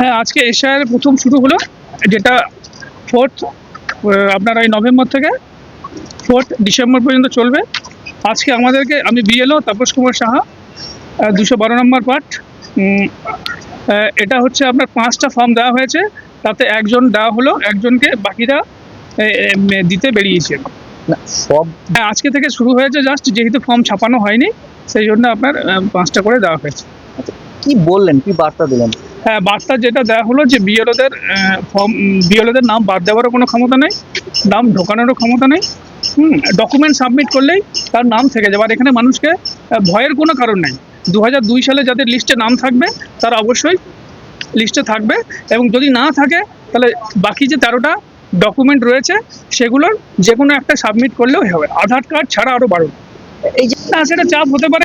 হ্যাঁ আজকে এশিয়ার প্রথম শুরু হলো যেটা ফোর্থ আপনার এই নভেম্বর থেকে ফোর্থ ডিসেম্বর পর্যন্ত চলবে। আজকে আমাদেরকে আমি বিএলও তাপস কুমার সাহা দুশো বারো নম্বর পার্ট এটা হচ্ছে আপনার পাঁচটা ফর্ম দেওয়া হয়েছে তাতে একজন দেওয়া হলো একজনকে বাকিরা দিতে বেরিয়েছে। সব হ্যাঁ আজকে থেকে শুরু হয়েছে জাস্ট যেহেতু ফর্ম ছাপানো হয়নি সেই জন্য আপনার পাঁচটা করে দেওয়া হয়েছে। কি বললেন কি বার্তা দিলেন? বার্তা যেটা দেওয়া হলো যে বিএলওদের ফর্ম বিএলওদের নাম বাদ দেওয়ারও কোনো ক্ষমতা নেই নাম ঢোকানোরও ক্ষমতা নেই হুম ডকুমেন্ট সাবমিট করলেই তার নাম থেকে যাবে। আর এখানে মানুষকে ভয়ের কোনো কারণ নেই। দু হাজার দুই সালে যাদের লিস্টে নাম থাকবে তারা অবশ্যই লিস্টে থাকবে এবং যদি না থাকে তাহলে বাকি যে তেরোটা ডকুমেন্ট রয়েছে সেগুলোর যে কোনো একটা সাবমিট করলেও হবে। আধার কার্ড ছাড়া আরও বারো এই যে সেটা চাপ হতে পারে।